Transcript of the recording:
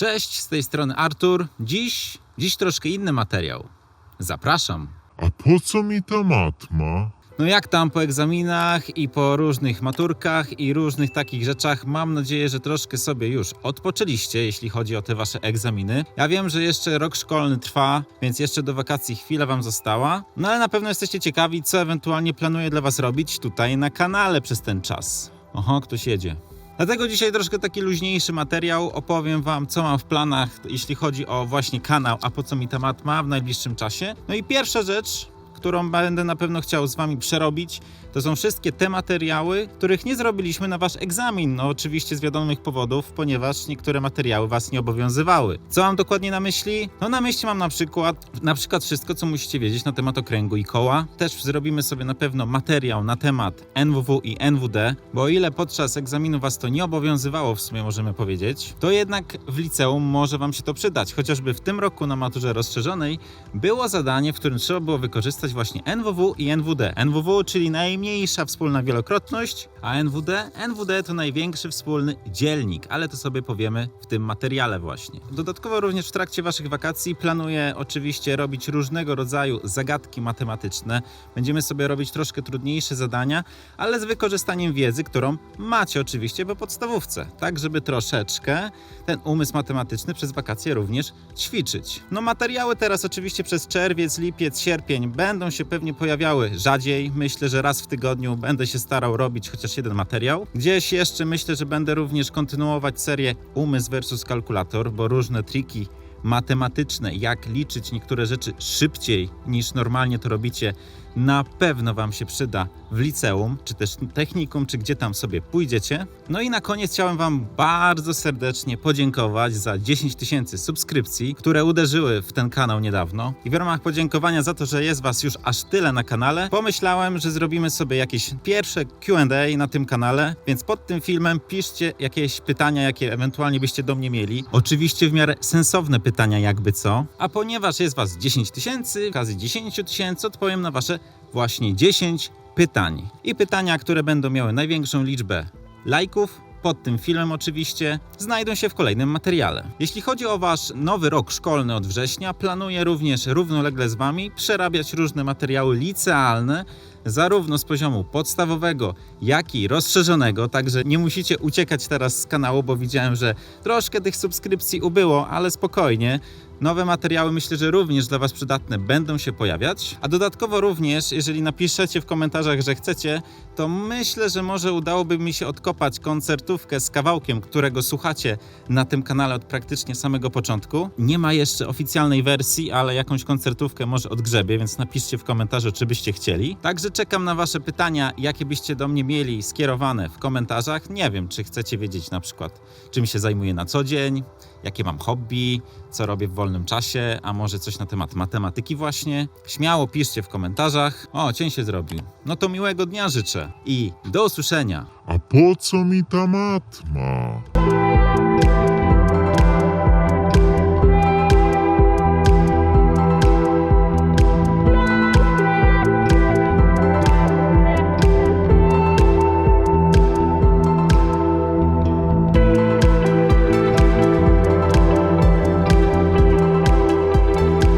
Cześć, z tej strony Artur. Dziś, dziś troszkę inny materiał. Zapraszam. A po co mi ta matma? No jak tam po egzaminach i po różnych maturkach i różnych takich rzeczach, mam nadzieję, że troszkę sobie już odpoczęliście, jeśli chodzi o te wasze egzaminy. Ja wiem, że jeszcze rok szkolny trwa, więc jeszcze do wakacji chwila wam została. No ale na pewno jesteście ciekawi, co ewentualnie planuję dla was robić tutaj na kanale przez ten czas. Oho, ktoś jedzie. Dlatego dzisiaj troszkę taki luźniejszy materiał. Opowiem Wam, co mam w planach, jeśli chodzi o właśnie kanał, a po co mi ta matma w najbliższym czasie. No i pierwsza rzecz, którą będę na pewno chciał z Wami przerobić, to są wszystkie te materiały, których nie zrobiliśmy na Wasz egzamin. No oczywiście z wiadomych powodów, ponieważ niektóre materiały Was nie obowiązywały. Co mam dokładnie na myśli? No na myśli mam na przykład, na przykład wszystko, co musicie wiedzieć na temat okręgu i koła. Też zrobimy sobie na pewno materiał na temat NWW i NWD, bo o ile podczas egzaminu Was to nie obowiązywało, w sumie możemy powiedzieć, to jednak w liceum może Wam się to przydać. Chociażby w tym roku na maturze rozszerzonej było zadanie, w którym trzeba było wykorzystać właśnie NWW i NWD. NWW, czyli najmniejsza wspólna wielokrotność, a NWD? NWD to największy wspólny dzielnik, ale to sobie powiemy w tym materiale właśnie. Dodatkowo również w trakcie Waszych wakacji planuję oczywiście robić różnego rodzaju zagadki matematyczne. Będziemy sobie robić troszkę trudniejsze zadania, ale z wykorzystaniem wiedzy, którą macie oczywiście po podstawówce, tak żeby troszeczkę ten umysł matematyczny przez wakacje również ćwiczyć. No materiały teraz oczywiście przez czerwiec, lipiec, sierpień będą się pewnie pojawiały rzadziej. Myślę, że raz w tygodniu będę się starał robić chociaż jeden materiał. Gdzieś jeszcze myślę, że będę również kontynuować serię Umysł versus kalkulator, bo różne triki matematyczne, jak liczyć niektóre rzeczy szybciej niż normalnie to robicie, na pewno Wam się przyda w liceum, czy też technikum, czy gdzie tam sobie pójdziecie. No i na koniec chciałem Wam bardzo serdecznie podziękować za 10 tysięcy subskrypcji, które uderzyły w ten kanał niedawno. I w ramach podziękowania za to, że jest Was już aż tyle na kanale, pomyślałem, że zrobimy sobie jakieś pierwsze QA na tym kanale, więc pod tym filmem piszcie jakieś pytania, jakie ewentualnie byście do mnie mieli. Oczywiście w miarę sensowne pytania, jakby co. A ponieważ jest Was 10 tysięcy, okazji 10 tysięcy odpowiem na Wasze właśnie 10 pytań. I pytania, które będą miały największą liczbę lajków, pod tym filmem oczywiście, znajdą się w kolejnym materiale. Jeśli chodzi o Wasz nowy rok szkolny od września, planuję również równolegle z Wami przerabiać różne materiały licealne, zarówno z poziomu podstawowego, jak i rozszerzonego, także nie musicie uciekać teraz z kanału, bo widziałem, że troszkę tych subskrypcji ubyło, ale spokojnie. Nowe materiały myślę, że również dla Was przydatne będą się pojawiać. A dodatkowo również, jeżeli napiszecie w komentarzach, że chcecie, to myślę, że może udałoby mi się odkopać koncertówkę z kawałkiem, którego słuchacie na tym kanale od praktycznie samego początku. Nie ma jeszcze oficjalnej wersji, ale jakąś koncertówkę może odgrzebię, więc napiszcie w komentarzu, czy byście chcieli. Czekam na Wasze pytania, jakie byście do mnie mieli skierowane w komentarzach. Nie wiem, czy chcecie wiedzieć na przykład, czym się zajmuję na co dzień, jakie mam hobby, co robię w wolnym czasie, a może coś na temat matematyki właśnie. Śmiało piszcie w komentarzach. O, cień się zrobił. No to miłego dnia życzę i do usłyszenia. A po co mi ta matma?